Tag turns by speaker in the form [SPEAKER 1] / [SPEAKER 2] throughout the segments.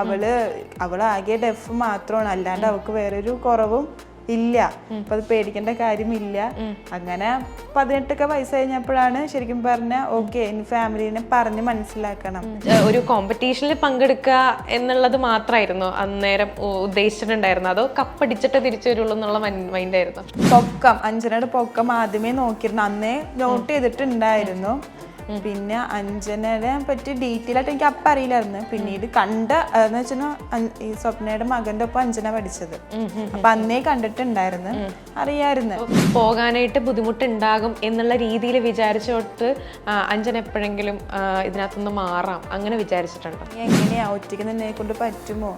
[SPEAKER 1] അവൾ അവൾ ആകെ ഡെഫ് മാത്രമാണ്. അല്ലാണ്ട് അവൾക്ക് വേറൊരു കുറവും ഇല്ല. അപ്പൊ അത് പേടിക്കേണ്ട കാര്യമില്ല. അങ്ങനെ പതിനെട്ടൊക്കെ വയസ്സ് കഴിഞ്ഞപ്പോഴാണ് ശരിക്കും പറഞ്ഞ ഓക്കെ ഇനി ഫാമിലിനെ പറഞ്ഞ് മനസ്സിലാക്കണം.
[SPEAKER 2] ഒരു കോമ്പറ്റീഷനിൽ പങ്കെടുക്കുക എന്നുള്ളത് മാത്രമായിരുന്നു അന്നേരം ഉദ്ദേശിച്ചിട്ടുണ്ടായിരുന്നു അതോ കപ്പടിച്ചിട്ട് തിരിച്ചു വരുള്ളൂ എന്നുള്ള മൈൻഡ് ആയിരുന്നു
[SPEAKER 1] പൊക്കം. അഞ്ജനയുടെ പൊക്കം ആദ്യമേ നോക്കിയിരുന്നു. അന്നേ നോട്ട് ചെയ്തിട്ടുണ്ടായിരുന്നു. പിന്നെ അഞ്ജനയെ പറ്റി ഡീറ്റെയിൽ ആയിട്ട് എനിക്ക് അപ്പം അറിയില്ലായിരുന്നു. പിന്നീട് കണ്ട എന്ന് വെച്ചാൽ ഈ സ്വപ്നയുടെ മകന്റെ ഒപ്പം അഞ്ജന പഠിച്ചത്. അപ്പൊ അന്നേ കണ്ടിട്ടുണ്ടായിരുന്നു. അറിയായിരുന്നു.
[SPEAKER 2] പോകാനായിട്ട് ബുദ്ധിമുട്ടുണ്ടാകും എന്നുള്ള രീതിയിൽ വിചാരിച്ചോട്ട് അഞ്ജന എപ്പോഴെങ്കിലും ഇതിനകത്തുനിന്ന് മാറാം അങ്ങനെ വിചാരിച്ചിട്ടുണ്ടോ?
[SPEAKER 1] എങ്ങനെയാ? ഒറ്റയ്ക്ക് നിന്നെ കൊണ്ട് പറ്റുമോ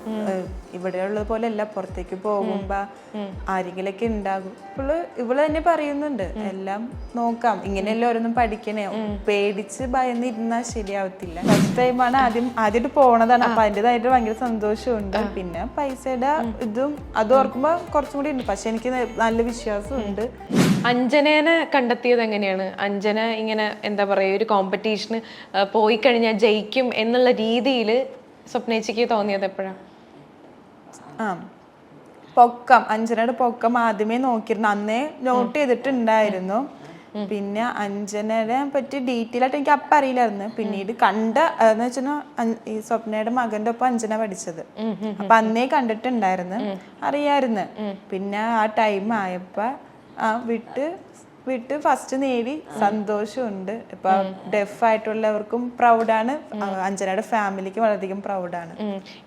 [SPEAKER 1] ഇവിടെ ഇവിടെയുള്ളത് പോലെ അല്ല പുറത്തേക്ക് പോകുമ്പോ ആരെങ്കിലൊക്കെ ഉണ്ടാകും. ഇവൾ ഇവൾ തന്നെ പറയുന്നുണ്ട്. എല്ലാം നോക്കാം. ഇങ്ങനെയല്ലേ ഓരോന്നും പഠിക്കണേ. പേടിച്ച് ഭയന്നിരുന്നാൽ ശരിയാവത്തില്ല. ഫസ്റ്റ് ടൈമാണ് ആദ്യം ആദ്യമായിട്ട് പോണതാണ്. അപ്പൊ അതിന്റെതായിട്ട് ഭയങ്കര സന്തോഷമുണ്ട്. പിന്നെ പൈസയുടെ ഇതും അത് ഓർക്കുമ്പോ കുറച്ചും കൂടി ഉണ്ട്. പക്ഷെ എനിക്ക് നല്ല വിശ്വാസമുണ്ട്.
[SPEAKER 2] അഞ്ജനേനെ കണ്ടെത്തിയത് എങ്ങനെയാണ്? അഞ്ജന ഇങ്ങനെ എന്താ പറയുക ഒരു കോമ്പറ്റീഷന് പോയി കഴിഞ്ഞാൽ ജയിക്കും എന്നുള്ള രീതിയിൽ സ്വപ്നേച്ചിക്ക് തോന്നിയത് എപ്പോഴാണ്
[SPEAKER 1] ആ. പൊക്കം. അഞ്ജനയുടെ പൊക്കം ആദ്യമേ നോക്കിയിരുന്നു. അന്നേ നോട്ട് ചെയ്തിട്ടുണ്ടായിരുന്നു. പിന്നെ അഞ്ജനയെ പറ്റി ഡീറ്റെയിൽ ആയിട്ട് എനിക്ക് അപ്പം അറിയില്ലായിരുന്നു. പിന്നീട് കണ്ട എന്ന് വെച്ചാൽ ഈ സ്വപ്നയുടെ മകന്റെ ഒപ്പം അഞ്ജന പഠിച്ചത്. അപ്പൊ അന്നേ കണ്ടിട്ടുണ്ടായിരുന്നു. അറിയായിരുന്നു. പിന്നെ ആ ടൈം ആയപ്പോ ആ വിട്ട് വിട്ട്. ഫസ്റ്റ് നേടി സന്തോഷമുണ്ട്. ഇപ്പൊ ഡെഫ് ആയിട്ടുള്ളവർക്കും പ്രൗഡാണ് അഞ്ജനയുടെ ഫാമിലിക്ക് വളരെയധികം പ്രൗഡാണ്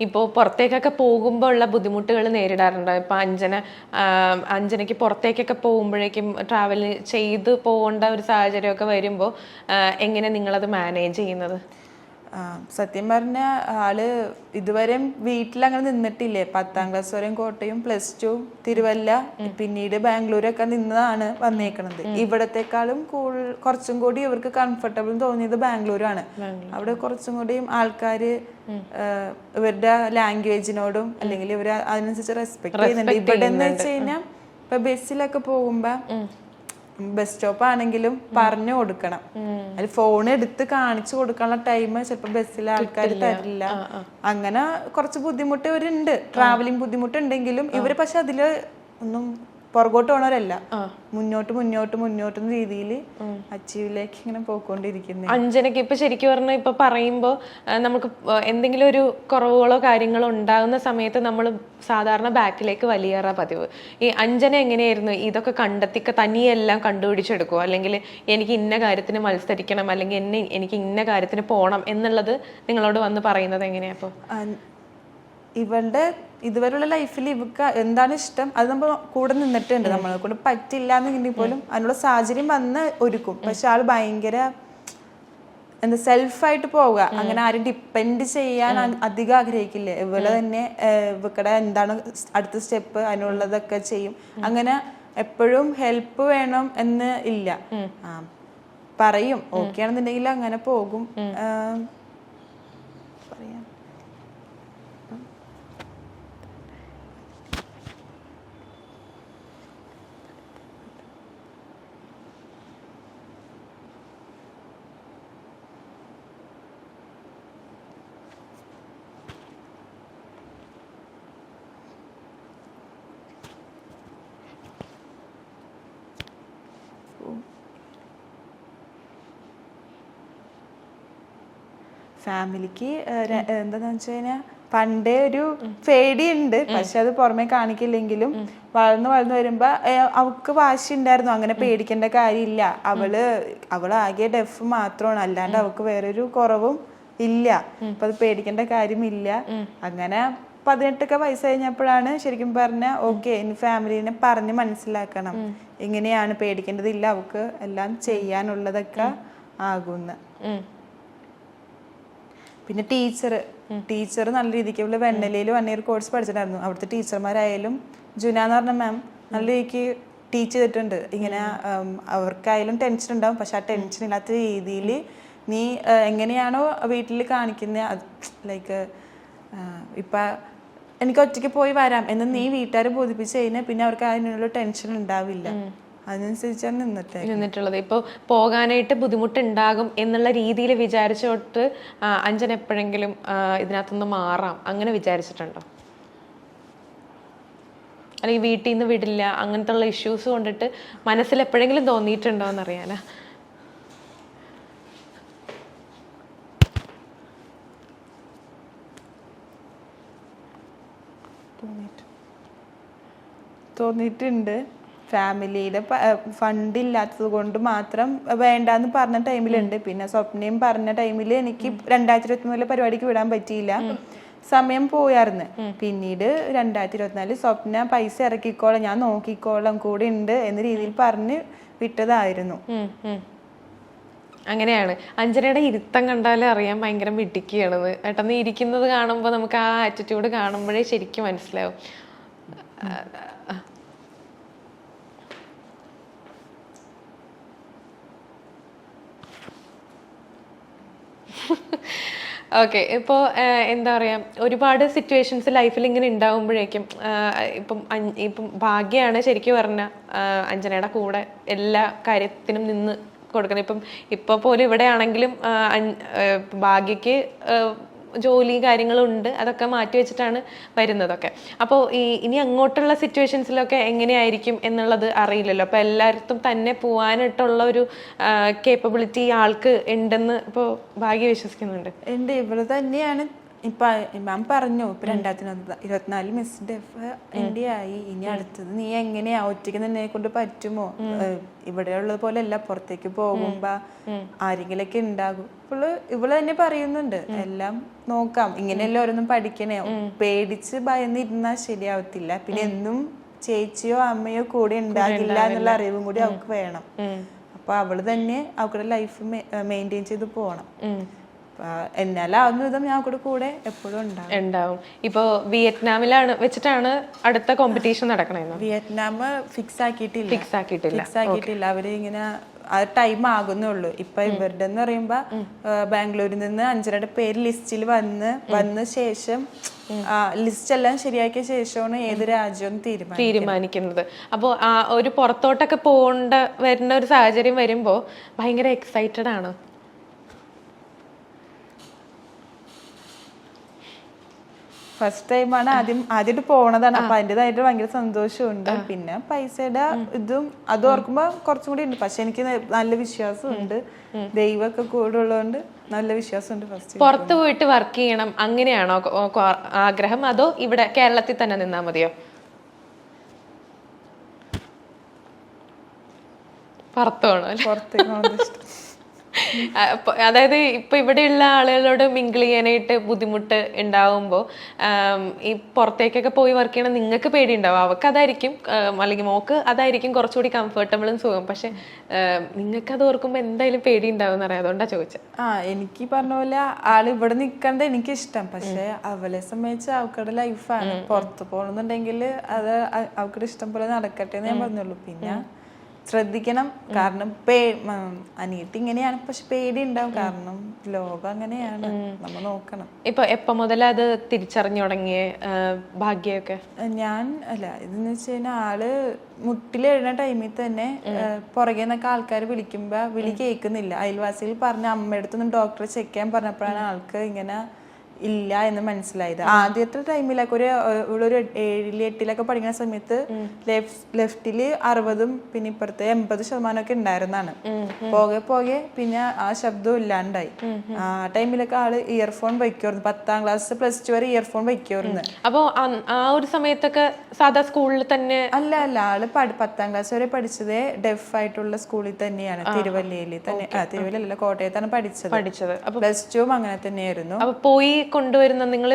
[SPEAKER 2] ഇപ്പോൾ പുറത്തേക്കൊക്കെ പോകുമ്പോൾ ഉള്ള ബുദ്ധിമുട്ടുകൾ നേരിടാറുണ്ട്? ഇപ്പൊ അഞ്ജന അഞ്ജനയ്ക്ക് പുറത്തേക്കൊക്കെ പോകുമ്പോഴേക്കും ട്രാവൽ ചെയ്ത് പോകേണ്ട ഒരു സാഹചര്യമൊക്കെ വരുമ്പോൾ എങ്ങനെ നിങ്ങളത് മാനേജ് ചെയ്യുന്നത്?
[SPEAKER 1] സത്യം പറഞ്ഞ ആൾ ഇതുവരെയും വീട്ടിൽ അങ്ങനെ നിന്നിട്ടില്ലേ? പത്താം ക്ലാസ് വരെയും കോട്ടയം പ്ലസ് ടു തിരുവല്ല പിന്നീട് ബാംഗ്ലൂരൊക്കെ നിന്നതാണ് വന്നേക്കണത്. ഇവിടത്തെക്കാളും കുറച്ചും കൂടി ഇവർക്ക് കംഫർട്ടബിൾ തോന്നിയത് ബാംഗ്ലൂരാണ്. അവിടെ കുറച്ചും കൂടിയും ആൾക്കാര് ഇവരുടെ ലാംഗ്വേജിനോടും അല്ലെങ്കിൽ ഇവർ അതിനനുസരിച്ച് റെസ്പെക്ട് ചെയ്യുന്നുണ്ട്. ഇവിടെ എന്ന് വെച്ച് കഴിഞ്ഞാൽ ഇപ്പൊ ബസ്സിലൊക്കെ പോകുമ്പോ ബസ് സ്റ്റോപ്പ് ആണെങ്കിലും പറഞ്ഞു കൊടുക്കണം. അതിൽ ഫോൺ എടുത്ത് കാണിച്ചു കൊടുക്കാനുള്ള ടൈം ചിലപ്പോൾ ബസ്സിലെ ആൾക്കാർ തരില്ല. അങ്ങനെ കുറച്ച് ബുദ്ധിമുട്ട് ഇവരുണ്ട്. ട്രാവലിംഗ് ബുദ്ധിമുട്ടുണ്ടെങ്കിലും ഇവർ പക്ഷെ അതിൽ ഒന്നും പുറകോട്ട് പോണവരല്ല. മുന്നോട്ട് മുന്നോട്ട് മുന്നോട്ട് എന്ന രീതിയിൽ അച്ചീവിലേക്ക് ഇങ്ങനെ പോയിക്കൊണ്ടിരിക്കുന്നത്
[SPEAKER 2] അഞ്ജനക്ക് ഇപ്പൊ ശരിക്കും പറഞ്ഞാൽ ഇപ്പൊ പറയുമ്പോൾ നമുക്ക് എന്തെങ്കിലും ഒരു കുറവുകളോ കാര്യങ്ങളോ ഉണ്ടാകുന്ന സമയത്ത് നമ്മൾ സാധാരണ ബാക്കിലേക്ക് വലിയേറാ പതിവ്. ഈ അഞ്ജന എങ്ങനെയായിരുന്നു? ഇതൊക്കെ കണ്ടെത്തിക്ക തനിയെല്ലാം കണ്ടുപിടിച്ചെടുക്കുമോ അല്ലെങ്കിൽ എനിക്ക് ഇന്ന കാര്യത്തിന് മത്സരിക്കണം അല്ലെങ്കിൽ എന്നെ എനിക്ക് ഇന്ന കാര്യത്തിന് പോകണം എന്നുള്ളത് നിങ്ങളോട് വന്ന് പറയുന്നത് എങ്ങനെയാ അപ്പോൾ
[SPEAKER 1] ഇവളുടെ ഇതുവരെയുള്ള ലൈഫിൽ ഇവക്ക് എന്താണ് ഇഷ്ടം? അത് നമ്മൾ കൂടെ നിന്നിട്ടുണ്ട്. നമ്മളെ കൊണ്ട് പറ്റില്ല എന്നുണ്ടെങ്കിൽ പോലും അതിനുള്ള സാഹചര്യം വന്ന് ഒരുക്കും. പക്ഷെ ആൾ ഭയങ്കര എന്താ സെൽഫായിട്ട് പോവുക. അങ്ങനെ ആരും ഡിപ്പെൻഡ് ചെയ്യാൻ അധികം ആഗ്രഹിക്കില്ല. ഇവൾ തന്നെ ഇവക്കടെ എന്താണ് അടുത്ത സ്റ്റെപ്പ് അതിനുള്ളതൊക്കെ ചെയ്യും. അങ്ങനെ എപ്പോഴും ഹെൽപ്പ് വേണം എന്ന് ഇല്ല. പറയും. ഓക്കെ ആണെന്നുണ്ടെങ്കിൽ അങ്ങനെ പോകും. ഫാമിലിക്ക് എന്താന്ന് വെച്ച് കഴിഞ്ഞാൽ പണ്ടേ ഒരു പേടിയുണ്ട്. പക്ഷെ അത് പുറമെ കാണിക്കില്ലെങ്കിലും വളർന്നു വളർന്നു വരുമ്പോ അവക്ക് അവൾക്ക് വാശി ഉണ്ടായിരുന്നു അങ്ങനെ പേടിക്കേണ്ട കാര്യമില്ല. അവൾ അവൾ ആകെ ഡെഫ് മാത്രമാണ്. അല്ലാണ്ട് അവൾക്ക് വേറൊരു കുറവും ഇല്ല. അപ്പൊ അത് പേടിക്കേണ്ട കാര്യമില്ല. അങ്ങനെ പതിനെട്ടൊക്കെ വയസ്സ് കഴിഞ്ഞപ്പോഴാണ് ശരിക്കും പറഞ്ഞ ഓക്കെ ഇനി ഫാമിലിനെ പറഞ്ഞ് മനസ്സിലാക്കണം. ഇങ്ങനെയാണ് പേടിക്കേണ്ടതില്ല. അവൾക്ക് എല്ലാം ചെയ്യാനുള്ളതൊക്കെ ആകുന്ന. പിന്നെ ടീച്ചർ ടീച്ചർ നല്ല രീതിക്ക് ഇവിടെ വെണ്ണലയിൽ വൺ ഇയർ കോഴ്സ് പഠിച്ചിട്ടുണ്ടായിരുന്നു. അവിടുത്തെ ടീച്ചർമാരായാലും ജുന എന്ന് പറഞ്ഞ മാം നല്ല രീതിക്ക് ടീച്ച് ചെയ്തിട്ടുണ്ട്. ഇങ്ങനെ അവർക്കായാലും ടെൻഷൻ ഉണ്ടാവും. പക്ഷെ ആ ടെൻഷൻ ഇല്ലാത്ത രീതിയിൽ നീ എങ്ങനെയാണോ വീട്ടിൽ കാണിക്കുന്നത് ലൈക്ക് ഇപ്പം എനിക്ക് ഒറ്റയ്ക്ക് പോയി വരാം എന്ന് നീ വീട്ടുകാരെ ബോധിപ്പിച്ച് കഴിഞ്ഞാൽ പിന്നെ അവർക്ക് അതിനുള്ള ടെൻഷൻ ഉണ്ടാവില്ല. അതിനനുസരിച്ചാണ് നിന്നിട്ട്
[SPEAKER 2] നിന്നിട്ടുള്ളത്. ഇപ്പോൾ പോകാനായിട്ട് ബുദ്ധിമുട്ടുണ്ടാകും എന്നുള്ള രീതിയിൽ വിചാരിച്ചോട്ട് അഞ്ചൻ എപ്പോഴെങ്കിലും ഇതിനകത്തുനിന്ന് മാറാം അങ്ങനെ വിചാരിച്ചിട്ടുണ്ടോ? അല്ലെങ്കിൽ വീട്ടിൽ നിന്ന് വിടില്ല അങ്ങനത്തെ ഉള്ള ഇഷ്യൂസ് കൊണ്ടിട്ട് മനസ്സിൽ എപ്പോഴെങ്കിലും തോന്നിയിട്ടുണ്ടോ എന്നറിയാനാ?
[SPEAKER 1] തോന്നിയിട്ടുണ്ട്. ഫാമിലിയുടെ ഫണ്ട് ഇല്ലാത്തത് കൊണ്ട് മാത്രം വേണ്ടാന്ന് പറഞ്ഞ ടൈമിലുണ്ട്. പിന്നെ സ്വപ്നയും പറഞ്ഞ ടൈമിൽ എനിക്ക് രണ്ടായിരത്തി ഇരുപത്തി മൂന്നിലെ പരിപാടിക്ക് വിടാൻ പറ്റിയില്ല. സമയം പോയായിരുന്നു പിന്നീട് രണ്ടായിരത്തി ഇരുപത്തിനാല് സ്വപ്ന പൈസ ഇറക്കിക്കോളാം ഞാൻ നോക്കിക്കോളാം കൂടെ ഉണ്ട് എന്ന രീതിയിൽ പറഞ്ഞ് വിട്ടതായിരുന്നു.
[SPEAKER 2] അങ്ങനെയാണ്. അഞ്ജനയുടെ ഇരുത്തം കണ്ടാലേ അറിയാൻ ഭയങ്കര മിടുക്കിയാണെന്ന് ഏട്ടന്ന് ഇരിക്കുന്നത് കാണുമ്പോൾ നമുക്ക് ആ ആറ്റിറ്റ്യൂഡ് കാണുമ്പോഴേ ശരിക്കും മനസ്സിലാവും. ഓക്കെ ഇപ്പോൾ എന്താ പറയുക ഒരുപാട് സിറ്റുവേഷൻസ് ലൈഫിൽ ഇങ്ങനെ ഉണ്ടാകുമ്പോഴേക്കും ഇപ്പം ഇപ്പം ഭാഗ്യമാണ് ശരിക്കും പറഞ്ഞാൽ അഞ്ജനയുടെ കൂടെ എല്ലാ കാര്യത്തിനും നിന്ന് കൊടുക്കണം. ഇപ്പം ഇപ്പോൾ പോലും ഇവിടെ ആണെങ്കിലും ഭാഗ്യക്ക് ജോലി കാര്യങ്ങളുണ്ട് അതൊക്കെ മാറ്റി വെച്ചിട്ടാണ് വരുന്നതൊക്കെ. അപ്പോൾ ഈ ഇനി അങ്ങോട്ടുള്ള സിറ്റുവേഷൻസിലൊക്കെ എങ്ങനെയായിരിക്കും എന്നുള്ളത് അറിയില്ലല്ലോ. അപ്പോൾ എല്ലായിടത്തും തന്നെ പോകാനായിട്ടുള്ള ഒരു കേപ്പബിലിറ്റി ആൾക്ക് ഉണ്ടെന്ന് ഇപ്പോൾ ഭാഗ്യ വിശ്വസിക്കുന്നുണ്ട്.
[SPEAKER 1] ഉണ്ട്. ഇവിടെ തന്നെയാണ് ഇപ്പൊ മാം പറഞ്ഞു ഇപ്പൊ രണ്ടായിരത്തി ഇരുപത്തിനാല് മിസ് ഡെഫ് ഇന്ത്യ ആയി. ഇനി അടുത്തത് നീ എങ്ങനെയാ? ഒറ്റയ്ക്ക് നിന്നെ കൊണ്ട് പറ്റുമോ? ഇവിടെ ഉള്ളത് പോലെ അല്ല പുറത്തേക്ക് പോകുമ്പോ ആരെങ്കിലൊക്കെ ഉണ്ടാകും ഇവൾ ഇവൾ തന്നെ പറയുന്നുണ്ട്. എല്ലാം നോക്കാം. ഇങ്ങനെയല്ല ഓരോന്നും പഠിക്കണേ. പേടിച്ച് ഭയന്നിരുന്നാ ശരിയാവത്തില്ല. പിന്നെ എന്നും ചേച്ചിയോ അമ്മയോ കൂടെ ഉണ്ടാകില്ല എന്നുള്ള അറിവും കൂടി അവൾക്ക് വേണം. അപ്പൊ അവൾ തന്നെ അവളുടെ ലൈഫ് മെയിന്റെയിൻ ചെയ്ത് പോകണം എന്നാലാവുന്ന വിധം ഞാൻ കൂടെ കൂടെ എപ്പോഴും ഉണ്ടാവും.
[SPEAKER 2] ഉണ്ടാവും. ഇപ്പോൾ വിയറ്റ്നാമിലാണ് വെച്ചിട്ടാണ് അടുത്ത കോമ്പറ്റീഷൻ നടക്കണത്
[SPEAKER 1] വിയറ്റ്നാം ഫിക്സ് ആക്കിയിട്ടില്ല.
[SPEAKER 2] ഫിക്സ് ആക്കിയിട്ടില്ല.
[SPEAKER 1] ഫിക്സ് ആക്കിയിട്ടില്ല. അവർ ഇങ്ങനെ ആ ടൈം ആകുന്നേ ഉള്ളൂ ഇപ്പൊ ഇവരുടെ എന്ന് പറയുമ്പോ ബാംഗ്ലൂരിൽ നിന്ന് അഞ്ചരയുടെ പേര് ലിസ്റ്റിൽ വന്ന് വന്ന ശേഷം ലിസ്റ്റ് എല്ലാം ശരിയാക്കിയ ശേഷമാണ് ഏത് രാജ്യവും തീരുമാനം
[SPEAKER 2] തീരുമാനിക്കുന്നത്. അപ്പോൾ ആ ഒരു പുറത്തോട്ടൊക്കെ പോകേണ്ട വരുന്ന ഒരു സാഹചര്യം വരുമ്പോൾ ഭയങ്കര എക്സൈറ്റഡ് ആണ്.
[SPEAKER 1] ഫസ്റ്റ് ടൈമാണ് ആദ്യം ആദ്യമായിട്ട് പോണതാണ്. അപ്പൊ അതിന്റെതായിട്ട് ഭയങ്കര സന്തോഷമുണ്ട്. പിന്നെ പൈസയുടെ ഇതും അത് ഓർക്കുമ്പോ കുറച്ചും കൂടി ഉണ്ട്. പക്ഷെ എനിക്ക് നല്ല വിശ്വാസമുണ്ട്. ദൈവമൊക്കെ കൂടെ ഉള്ളതുകൊണ്ട് നല്ല വിശ്വാസമുണ്ട് ഫസ്റ്റ്
[SPEAKER 2] പുറത്ത് പോയിട്ട് വർക്ക് ചെയ്യണം അങ്ങനെയാണോ? ആഗ്രഹം? അതോ ഇവിടെ കേരളത്തിൽ തന്നെ നിന്നാ മതിയോ? പുറത്തോണോ
[SPEAKER 1] പുറത്തേക്ക് ഇഷ്ടം
[SPEAKER 2] അതായത് ഇപ്പൊ ഇവിടെയുള്ള ആളുകളോട് മിങ്കിൾ ചെയ്യാനായിട്ട് ബുദ്ധിമുട്ട് ഉണ്ടാവുമ്പോൾ ഈ പുറത്തേക്കൊക്കെ പോയി വർക്ക് ചെയ്യണം നിങ്ങൾക്ക് പേടിയുണ്ടാവും. അവർക്ക് അതായിരിക്കും അല്ലെങ്കിൽ മോക്ക് അതായിരിക്കും കുറച്ചുകൂടി കംഫർട്ടബിളും സുഖം. പക്ഷെ നിങ്ങൾക്ക് അത് ഓർക്കുമ്പോൾ എന്തായാലും പേടി ഉണ്ടാവും എന്നറിയാം അതുകൊണ്ടാണ് ചോദിച്ചത്
[SPEAKER 1] ആ എനിക്ക് പറഞ്ഞ പോലെ ആൾ ഇവിടെ നിൽക്കണ്ട എനിക്ക് ഇഷ്ടം പക്ഷെ അവളെ സംബന്ധിച്ച് അവക്കടെ ലൈഫാണ് പുറത്ത് പോകണമെന്നുണ്ടെങ്കിൽ അത് അവക്കടെ ഇഷ്ടം പോലെ നടക്കട്ടെ എന്ന് ഞാൻ പറഞ്ഞുള്ളൂ. പിന്നെ ശ്രദ്ധിക്കണം. കാരണം പേ അനിയത്തി ഇങ്ങനെയാണ്. പക്ഷെ പേടി ഉണ്ടാവും കാരണം ലോകം അങ്ങനെയാണ്. നമ്മൾ നോക്കണം.
[SPEAKER 2] ഇപ്പൊ എപ്പോ മുതൽ അത് തിരിച്ചറിഞ്ഞു തുടങ്ങിയ ഭാഗ്യമൊക്കെ?
[SPEAKER 1] ഞാൻ അല്ല ഇതെന്ന് വെച്ച് കഴിഞ്ഞാൽ ആൾ മുട്ടിലെഴുന്ന ടൈമിൽ തന്നെ പുറകെ നിന്നൊക്കെ ആൾക്കാർ വിളിക്കുമ്പോ വിളി കേൾക്കുന്നില്ല. അയൽവാസികൾ പറഞ്ഞ അമ്മയടുത്തൊന്നും ഡോക്ടറെ ചെക്ക് ചെയ്യാൻ പറഞ്ഞപ്പോഴാണ് ആൾക്ക് ഇങ്ങനെ ഇല്ല എന്ന് മനസ്സിലായത്. ആദ്യത്തെ ടൈമിലൊക്കെ ഒരു ഇവളൊരു ഏഴിൽ എട്ടിലൊക്കെ പഠിക്കുന്ന സമയത്ത് ലെഫ്റ്റിൽ അറുപതും പിന്നെ ഇപ്പുറത്തെ എൺപത് ശതമാനമൊക്കെ ഉണ്ടായിരുന്നാണ്. പോകെ പോകെ പിന്നെ ആ ശബ്ദം ഇല്ലാണ്ടായി. ആ ടൈമിലൊക്കെ ആൾ ഇയർഫോൺ വയ്ക്കുമായിരുന്നു പത്താം ക്ലാസ് പ്ലസ് ടു വരെ ഇയർഫോൺ വയ്ക്കുമായിരുന്നു
[SPEAKER 2] അപ്പോൾ ആ ഒരു സമയത്തൊക്കെ സാധാ സ്കൂളിൽ തന്നെ
[SPEAKER 1] അല്ല അല്ല. ആൾ പത്താം ക്ലാസ് വരെ പഠിച്ചത് ഡെഫ് ആയിട്ടുള്ള സ്കൂളിൽ തന്നെയാണ്. തിരുവല്ലയിൽ തന്നെ. തിരുവല്ലയിലല്ല കോട്ടയത്താണ് പഠിച്ചത്.
[SPEAKER 2] പഠിച്ചത്. അപ്പൊ
[SPEAKER 1] പ്ലസ് ടുവും അങ്ങനെ തന്നെയായിരുന്നു.
[SPEAKER 2] അപ്പൊ പോയി കൊണ്ടുവരുന്ന നിങ്ങൾ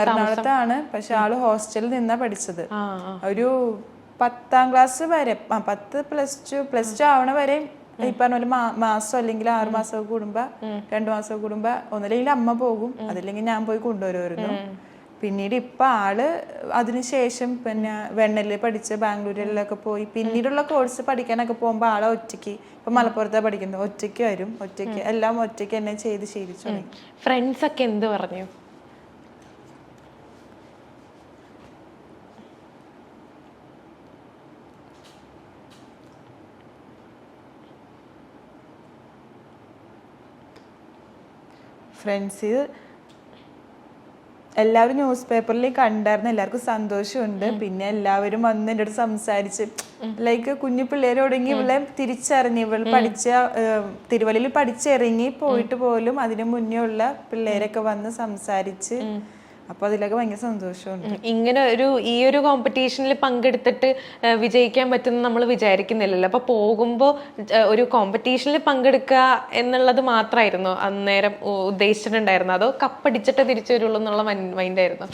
[SPEAKER 2] എറണാകുളത്താണ്
[SPEAKER 1] പക്ഷെ ആൾ ഹോസ്റ്റലിൽ നിന്നാ പഠിച്ചത്. ഒരു പത്താം ക്ലാസ് വരെ പത്ത് പ്ലസ് ടു പ്ലസ് ടു ആവണ വരെ ഈ പറഞ്ഞ പോലെ മാസം അല്ലെങ്കിൽ ആറു മാസം കൂടുമ്പോ രണ്ടു മാസം കൂടുമ്പോ ഒന്നില്ലെങ്കിൽ അമ്മ പോകും. അതില്ലെങ്കിൽ ഞാൻ പോയി കൊണ്ടുവരുമായിരുന്നു. പിന്നീട് ഇപ്പം ആൾ അതിനുശേഷം പിന്നെ വെണ്ണലിൽ പഠിച്ച് ബാംഗ്ലൂരിലൊക്കെ പോയി. പിന്നീടുള്ള കോഴ്സ് പഠിക്കാനൊക്കെ പോകുമ്പോൾ ആളെ ഒറ്റയ്ക്ക് ഇപ്പം മലപ്പുറത്ത് പഠിക്കുന്നത്. ഒറ്റയ്ക്ക് വരും ഒറ്റയ്ക്ക് എല്ലാം ഒറ്റയ്ക്ക് തന്നെ ചെയ്ത് ശീലിച്ചു
[SPEAKER 2] ഫ്രണ്ട്സൊക്കെ എന്ത് പറഞ്ഞു?
[SPEAKER 1] ഫ്രണ്ട്സ് എല്ലാവരും ന്യൂസ് പേപ്പറിൽ കണ്ടായിരുന്നു. എല്ലാവർക്കും സന്തോഷമുണ്ട്. പിന്നെ എല്ലാവരും വന്ന് എന്റെ അടുത്ത് സംസാരിച്ച് ലൈക്ക് കുഞ്ഞു പിള്ളേരോടങ്ങി ഇവളെ തിരിച്ചറിഞ്ഞ് ഇവൾ പഠിച്ച തിരുവല്ലയിൽ പഠിച്ചിറങ്ങി പോയിട്ട് പോലും അതിനു മുന്നേ ഉള്ള പിള്ളേരൊക്കെ വന്ന് സംസാരിച്ച് അപ്പൊ അതിലൊക്കെ ഭയങ്കര സന്തോഷമുണ്ട്.
[SPEAKER 2] ഇങ്ങനെ ഒരു ഈ ഒരു കോമ്പറ്റീഷനിൽ പങ്കെടുത്തിട്ട് വിജയിക്കാൻ പറ്റുന്ന നമ്മൾ വിചാരിക്കുന്നില്ലല്ലോ. അപ്പൊ പോകുമ്പോൾ ഒരു കോമ്പറ്റീഷനിൽ പങ്കെടുക്കുക എന്നുള്ളത് മാത്രമായിരുന്നു അന്നേരം ഉദ്ദേശിച്ചിട്ടുണ്ടായിരുന്നു അതോ കപ്പടിച്ചിട്ട് തിരിച്ചു വരുള്ളൂ എന്നുള്ള മൈൻഡായിരുന്നു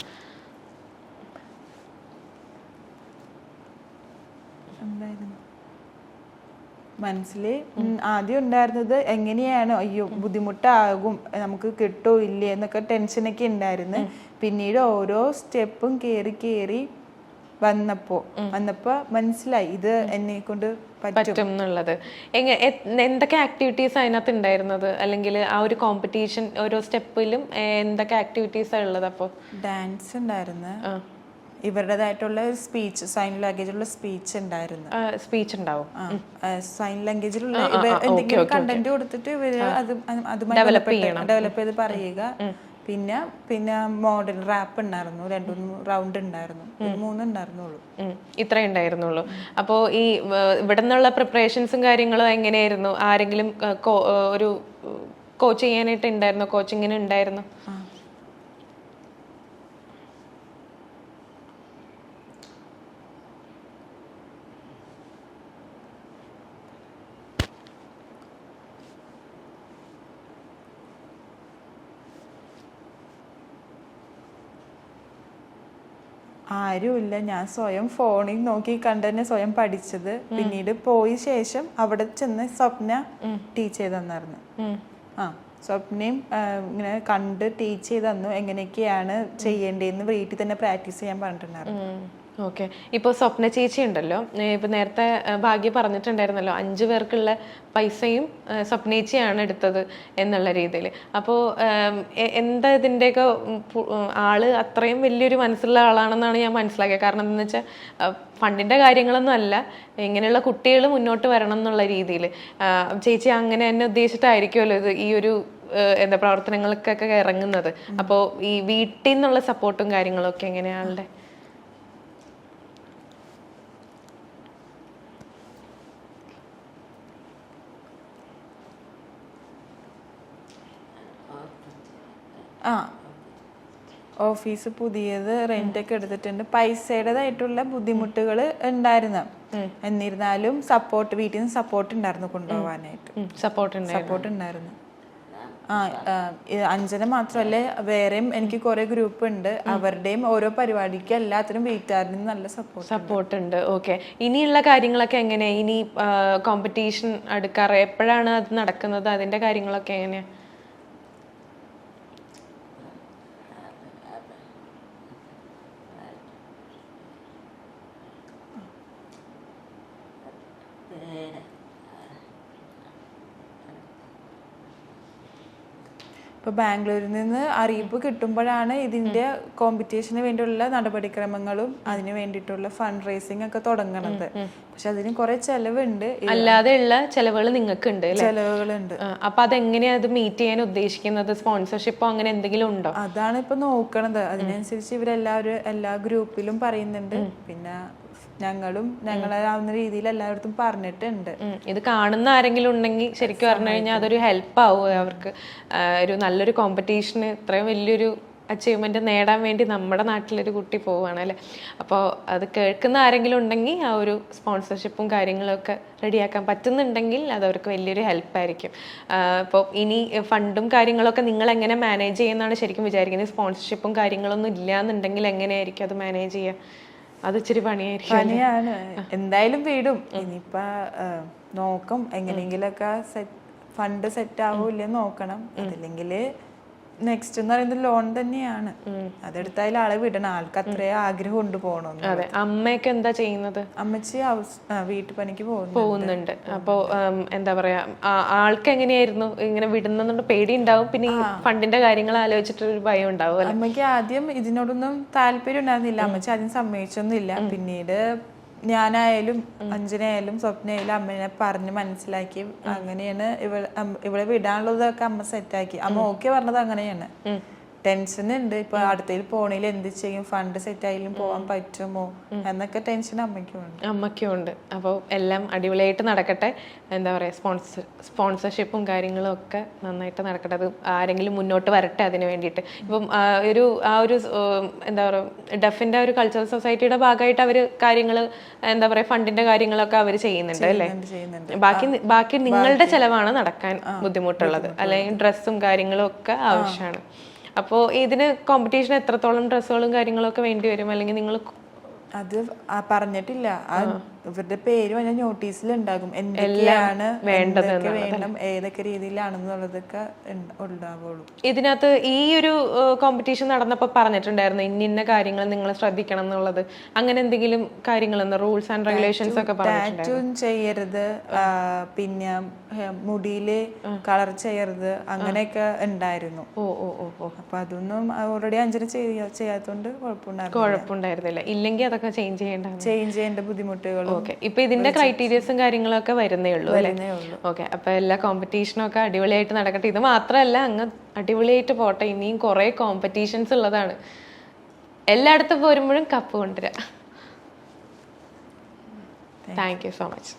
[SPEAKER 1] മനസ്സിൽ ആദ്യം ഉണ്ടായിരുന്നത് എങ്ങനെയാണ് അയ്യോ ബുദ്ധിമുട്ടാകും നമുക്ക് കിട്ടോ ഇല്ലേ എന്നൊക്കെ ടെൻഷനൊക്കെ ഉണ്ടായിരുന്നു. പിന്നീട് ഓരോ സ്റ്റെപ്പും കയറി കയറി വന്നപ്പോ വന്നപ്പോ മനസ്സിലായി ഇത് എന്നെ കൊണ്ട് പറ്റും.
[SPEAKER 2] എന്നുള്ളത്. എന്തൊക്കെ ആക്ടിവിറ്റീസ് അതിനകത്ത് ഉണ്ടായിരുന്നത്? അല്ലെങ്കിൽ ആ ഒരു കോമ്പറ്റീഷൻ ഓരോ സ്റ്റെപ്പിലും എന്തൊക്കെ ആക്ടിവിറ്റീസാണ് ഉള്ളത് അപ്പോൾ
[SPEAKER 1] ഡാൻസ് ഉണ്ടായിരുന്നു. ഇവരുടേതായിട്ടുള്ള സ്പീച്ച് സൈൻ ലാംഗ്വേജിലുള്ള സ്പീച്ച് ഉണ്ടായിരുന്നു.
[SPEAKER 2] സ്പീച്ച് ഉണ്ടാവും.
[SPEAKER 1] സൈൻ ലാംഗ്വേജിലുള്ള എന്തെങ്കിലും കണ്ടന്റ് കൊടുത്തിട്ട് ഇവർ അത് അതുമായി ഡെവലപ്പ് ചെയ്ത് പറയുക. പിന്നെ പിന്നെ മോഡൽ റാപ്പ് ഉണ്ടായിരുന്നു. രണ്ടു റൗണ്ട് ഉണ്ടായിരുന്നു. മൂന്ന് ഉണ്ടായിരുന്നുള്ളൂ.
[SPEAKER 2] ഉം. ഇത്രേ ഉണ്ടായിരുന്നുള്ളൂ. അപ്പോൾ ഈ ഇവിടെ നിന്നുള്ള പ്രിപ്പറേഷൻസും കാര്യങ്ങളും എങ്ങനെയായിരുന്നു? ആരെങ്കിലും ഒരു കോച്ച് ചെയ്യാനായിട്ട് ഉണ്ടായിരുന്നോ? കോച്ചിങ്ങിന് ഉണ്ടായിരുന്നു?
[SPEAKER 1] ആരുമില്ല. ഞാൻ സ്വയം ഫോണിൽ നോക്കി കണ്ട് തന്നെ സ്വയം പഠിച്ചത്. പിന്നീട് പോയി ശേഷം അവിടെ ചെന്ന് സ്വപ്ന ടീച്ച് ചെയ്ത് തന്നായിരുന്നു. ആ സ്വപ്നയും ഇങ്ങനെ കണ്ട് ടീച്ച് ചെയ്ത് തന്നു. എങ്ങനെയൊക്കെയാണ് ചെയ്യേണ്ടതെന്ന് വീട്ടിൽ തന്നെ പ്രാക്ടീസ് ചെയ്യാൻ പറഞ്ഞിട്ടുണ്ടായിരുന്നു.
[SPEAKER 2] ഓക്കെ. ഇപ്പോൾ സ്വപ്ന ചേച്ചി ഉണ്ടല്ലോ. ഇപ്പൊ നേരത്തെ ഭാഗ്യ പറഞ്ഞിട്ടുണ്ടായിരുന്നല്ലോ അഞ്ചു പേർക്കുള്ള പൈസയും സ്വപ്നേച്ചിയാണ് സ്വപ്ന ചേച്ചിയാണ് എടുത്തത് എന്നുള്ള രീതിയിൽ അപ്പോൾ എന്താ ഇതിന്റെയൊക്കെ ആൾ അത്രയും വലിയൊരു മനസ്സുള്ള ആളാണെന്നാണ് ഞാൻ മനസ്സിലാക്കിയത് കാരണം എന്താണെന്ന് വെച്ചാൽ ഫണ്ടിന്റെ കാര്യങ്ങളൊന്നും അല്ല. ഇങ്ങനെയുള്ള കുട്ടികൾ മുന്നോട്ട് വരണം എന്നുള്ള രീതിയിൽ ചേച്ചി അങ്ങനെ തന്നെ ഉദ്ദേശിച്ചിട്ടായിരിക്കുമല്ലോ ഇത് ഈ ഒരു എന്താ പ്രവർത്തനങ്ങൾക്കൊക്കെ ഇറങ്ങുന്നത്. അപ്പോൾ ഈ വീട്ടിൽ നിന്നുള്ള സപ്പോർട്ടും കാര്യങ്ങളൊക്കെ എങ്ങനെയാളുടെ
[SPEAKER 1] ആ. ഓഫീസ് പുതിയത് റെന്റ് ഒക്കെ എടുത്തിട്ടുണ്ട്. പൈസയുടേതായിട്ടുള്ള ബുദ്ധിമുട്ടുകൾ ഉണ്ടായിരുന്നു. എന്നിരുന്നാലും സപ്പോർട്ട് വീട്ടിൽ നിന്ന് സപ്പോർട്ട് ഉണ്ടായിരുന്നു കൊണ്ടുപോകാനായിട്ട്
[SPEAKER 2] സപ്പോർട്ട്
[SPEAKER 1] സപ്പോർട്ട് ഉണ്ടായിരുന്നു. ആ അഞ്ജന മാത്രമല്ല വേറെയും എനിക്ക് കുറെ ഗ്രൂപ്പ് ഉണ്ട്. അവരുടെയും ഓരോ പരിപാടിക്ക് എല്ലാത്തിനും വീട്ടുകാരിൽ നിന്ന് നല്ല സപ്പോർട്ട്
[SPEAKER 2] സപ്പോർട്ട് ഉണ്ട്. ഓക്കെ ഇനിയുള്ള കാര്യങ്ങളൊക്കെ എങ്ങനെ ഇനി കോമ്പറ്റീഷൻ അടുക്കാറ് എപ്പോഴാണ് അത് നടക്കുന്നത്? അതിന്റെ കാര്യങ്ങളൊക്കെ എങ്ങനെയാ?
[SPEAKER 1] ഇപ്പൊ ബാംഗ്ലൂരിൽ നിന്ന് അറിയിപ്പ് കിട്ടുമ്പോഴാണ് ഇതിന്റെ കോമ്പറ്റീഷന് വേണ്ടിയുള്ള നടപടിക്രമങ്ങളും അതിന് വേണ്ടിയിട്ടുള്ള ഫണ്ട് റേസിംഗ് ഒക്കെ തുടങ്ങണത്. പക്ഷെ അതിന് കുറെ ചെലവുണ്ട്.
[SPEAKER 2] അല്ലാതെയുള്ള ചെലവുകൾ നിങ്ങൾക്ക് ഉണ്ട് അല്ലേ?
[SPEAKER 1] ചെലവുകളുണ്ട്.
[SPEAKER 2] അപ്പൊ അതെങ്ങനെയാ അത് മീറ്റ് ചെയ്യാൻ ഉദ്ദേശിക്കുന്നത്? സ്പോൺസർഷിപ്പോ അങ്ങനെ എന്തെങ്കിലും ഉണ്ടോ?
[SPEAKER 1] അതാണ് ഇപ്പൊ നോക്കണത്. അതിനനുസരിച്ച് ഇവരെല്ലാവരും എല്ലാ ഗ്രൂപ്പിലും പറയുന്നുണ്ട്. പിന്നെ ഞങ്ങളും ഞങ്ങളാവുന്ന രീതിയിൽ എല്ലായിടത്തും പറഞ്ഞിട്ടുണ്ട്.
[SPEAKER 2] ഇത് കാണുന്ന ആരെങ്കിലും ഉണ്ടെങ്കിൽ ശരിക്കും പറഞ്ഞു കഴിഞ്ഞാൽ അതൊരു ഹെൽപ്പ് ആവും. അവർക്ക് ഒരു നല്ലൊരു കോമ്പറ്റീഷന് ഇത്രയും വലിയൊരു അച്ചീവ്മെന്റ് നേടാൻ വേണ്ടി നമ്മുടെ നാട്ടിലൊരു കുട്ടി പോവുകയാണ് അല്ലേ? അപ്പോൾ അത് കേൾക്കുന്ന ആരെങ്കിലും ഉണ്ടെങ്കിൽ ആ ഒരു സ്പോൺസർഷിപ്പും കാര്യങ്ങളൊക്കെ റെഡിയാക്കാൻ പറ്റുന്നുണ്ടെങ്കിൽ അത് അവർക്ക് വലിയൊരു ഹെൽപ്പായിരിക്കും അപ്പോൾ ഇനി ഫണ്ടും കാര്യങ്ങളൊക്കെ നിങ്ങൾ എങ്ങനെ മാനേജ് ചെയ്യുന്നതാണ് ശരിക്കും വിചാരിക്കുന്നത്. സ്പോൺസർഷിപ്പും കാര്യങ്ങളൊന്നും ഇല്ല എന്നുണ്ടെങ്കിൽ എങ്ങനെയായിരിക്കും അത് മാനേജ് ചെയ്യുക? അത് ഇച്ചിരി പണിയായിരിക്കും
[SPEAKER 1] പണിയാണ്. എന്തായാലും വീടും. ഇനിയിപ്പോൾ നോക്കും. എങ്ങനെയെങ്കിലൊക്കെ സെറ്റ് ഫണ്ട് സെറ്റ് ആവൂല്ലേ നോക്കണം. അതില്ലെങ്കിൽ നെക്സ്റ്റ് എന്ന് പറയുന്നത് ലോൺ തന്നെയാണ്. അതെടുത്തായാലും ആളെ വിടണം. ആൾക്ക് അത്രയും ആഗ്രഹം ഉണ്ട് പോകണം
[SPEAKER 2] അതെ. അമ്മയൊക്കെ എന്താ ചെയ്യുന്നത്?
[SPEAKER 1] അമ്മച്ചി വീട്ടുപണിക്ക് പോകുന്നു
[SPEAKER 2] പോകുന്നുണ്ട്. അപ്പോൾ എന്താ പറയാ ആൾക്ക് എങ്ങനെയായിരുന്നു ഇങ്ങനെ വിടുന്നുണ്ട് പേടി ഉണ്ടാവും പിന്നെ ഈ ഫണ്ടിന്റെ കാര്യങ്ങൾ ആലോചിച്ചിട്ട് ഒരു ഭയം ഉണ്ടാവും
[SPEAKER 1] അമ്മയ്ക്ക് ആദ്യം ഇതിനോടൊന്നും താല്പര്യം ഉണ്ടായിരുന്നില്ല അമ്മച്ചി ആദ്യം സമ്മതിച്ചൊന്നുമില്ല. പിന്നീട് ഞാനായാലും അഞ്ജനായാലും സ്വപ്നയായാലും അമ്മനെ പറഞ്ഞ് മനസ്സിലാക്കി അങ്ങനെയാണ് ഇവ അമ്മ- ഇവിടെ വിടാനുള്ളതൊക്കെ അമ്മ സെറ്റാക്കി അമ്മ ഓക്കെ പറഞ്ഞത് അങ്ങനെയാണ്. ടെൻഷൻ ഉണ്ട്. ഇപ്പൊ അടുത്തതിൽ പോണേൽ എന്ത് ചെയ്യും? ഫണ്ട് സെറ്റ് ആയാലും പോവാൻ പറ്റുമോ? എന്നൊക്കെ ടെൻഷൻ അമ്മയ്ക്കും ഉണ്ട്
[SPEAKER 2] അമ്മയ്ക്കും ഉണ്ട് അപ്പോൾ എല്ലാം അടിപൊളിയായിട്ട് നടക്കട്ടെ. എന്താ പറയുക സ്പോൺസർ സ്പോൺസർഷിപ്പും കാര്യങ്ങളും ഒക്കെ നന്നായിട്ട് നടക്കട്ടെ. അത് ആരെങ്കിലും മുന്നോട്ട് വരട്ടെ അതിന് വേണ്ടിയിട്ട്. ഇപ്പം ഒരു ആ ഒരു എന്താ പറയുക ഡെഫിന്റെ ഒരു കൾച്ചറൽ സൊസൈറ്റിയുടെ ഭാഗമായിട്ട് അവർ കാര്യങ്ങൾ എന്താ പറയുക ഫണ്ടിന്റെ കാര്യങ്ങളൊക്കെ അവർ ചെയ്യുന്നുണ്ട് അല്ലേ? ബാക്കി ബാക്കി നിങ്ങളുടെ ചെലവാണ് നടക്കാൻ ബുദ്ധിമുട്ടുള്ളത്. അല്ലെങ്കിൽ ഡ്രസ്സും കാര്യങ്ങളും ഒക്കെ ആവശ്യമാണ്. അപ്പോൾ ഇതിന് കോമ്പറ്റീഷൻ എത്രത്തോളം ഡ്രസ്സുകളും കാര്യങ്ങളൊക്കെ വേണ്ടി വരും? അല്ലെങ്കിൽ നിങ്ങൾ
[SPEAKER 1] അത് പറഞ്ഞിട്ടില്ല. ഇവരുടെ പേര് വല്ല നോട്ടീസിൽ ഉണ്ടാകും എന്തൊക്കെയാണ് വേണ്ടത് വേണം ഏതൊക്കെ രീതിയിലാണെന്നുള്ളതൊക്കെ ഉണ്ട്- ഉണ്ടാവുള്ളൂ.
[SPEAKER 2] ഇതിനകത്ത് ഈ ഒരു കോമ്പറ്റീഷൻ നടന്നപ്പോൾ പറഞ്ഞിട്ടുണ്ടായിരുന്നു ഇന്ന ഇന്ന കാര്യങ്ങൾ നിങ്ങൾ ശ്രദ്ധിക്കണം എന്നുള്ളത്. അങ്ങനെ എന്തെങ്കിലും കാര്യങ്ങൾ റൂൾസ് ആൻഡ് റെഗുലേഷൻസ് ഒക്കെ
[SPEAKER 1] ടാറ്റൂം ചെയ്യരുത്. പിന്നെ മുടിയിൽ കളർ ചെയ്യരുത്. അങ്ങനെയൊക്കെ ഉണ്ടായിരുന്നു.
[SPEAKER 2] ഓ ഓ ഓ ഓ.
[SPEAKER 1] അപ്പൊ അതൊന്നും ഓൾറെഡി അഞ്ചന ചെയ്യാത്തോണ്ട് കുഴപ്പമുണ്ടായിരുന്നു
[SPEAKER 2] കുഴപ്പമുണ്ടായിരുന്നില്ല. ഇല്ലെങ്കിൽ അതൊക്കെ ചേഞ്ച് ചെയ്യേണ്ട
[SPEAKER 1] ചേഞ്ച് ചെയ്യേണ്ട ബുദ്ധിമുട്ടുകളും
[SPEAKER 2] ഓക്കെ ഇപ്പൊ ഇതിന്റെ ക്രൈറ്റീരിയസും കാര്യങ്ങളൊക്കെ വരുന്നേ ഉള്ളൂ അല്ലേ? ഓക്കെ അപ്പൊ എല്ലാ കോമ്പറ്റീഷനും ഒക്കെ അടിപൊളിയായിട്ട് നടക്കട്ടെ. ഇത് മാത്രമല്ല അങ്ങ് അടിപൊളിയായിട്ട് പോട്ടെ. ഇനിയും കുറെ കോമ്പറ്റീഷൻസ് ഉള്ളതാണ്. എല്ലായിടത്തും പോരുമ്പോഴും കപ്പ് കൊണ്ടുവരാം. Thank you so much